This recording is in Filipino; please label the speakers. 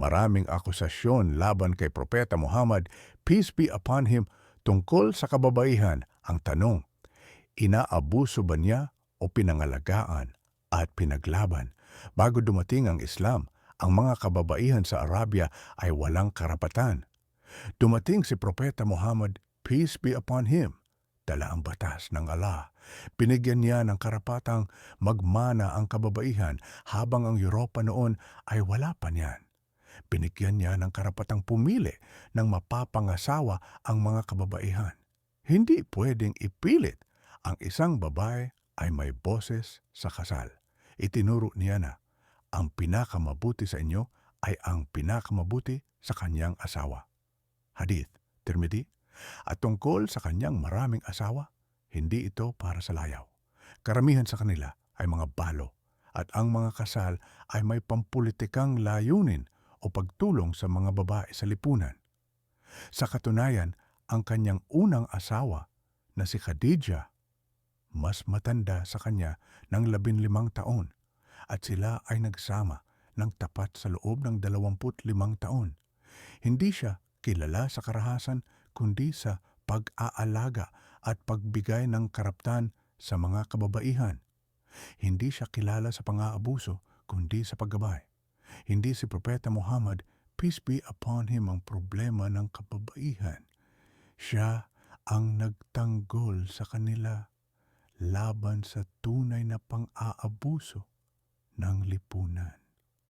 Speaker 1: Maraming akusasyon laban kay Propeta Muhammad, peace be upon him, tungkol sa kababaihan. Ang tanong, inaabuso ba niya o pinangalagaan at pinaglaban? Bago dumating ang Islam, ang mga kababaihan sa Arabia ay walang karapatan. Dumating si Propeta Muhammad, peace be upon him, dala ang batas ng Allah. Binigyan niya ng karapatang magmana ang kababaihan habang ang Europa noon ay wala pa niyan. Binigyan niya ng karapatang pumili ng mapapangasawa ang mga kababaihan. Hindi pwedeng ipilit ang isang babae ay may boses sa kasal. Itinuro niya na ang pinakamabuti sa inyo ay ang pinakamabuti sa kanyang asawa. Hadith, Tirmidhi, at tungkol sa kanyang maraming asawa, hindi ito para sa layaw. Karamihan sa kanila ay mga balo at ang mga kasal ay may pampulitikang layunin o pagtulong sa mga babae sa lipunan. Sa katunayan, ang kanyang unang asawa na si Khadija, mas matanda sa kanya ng labinlimang taon at sila ay nagsama ng tapat sa loob ng dalawamput limang taon. Hindi siya kilala sa karahasan kundi sa pag-aalaga at pagbigay ng karaptan sa mga kababaihan. Hindi siya kilala sa pang-aabuso kundi sa paggabay. Hindi si Propeta Muhammad, peace be upon him, ang problema ng kababaihan. Siya ang nagtanggol sa kanila laban sa tunay na pang-aabuso ng lipunan.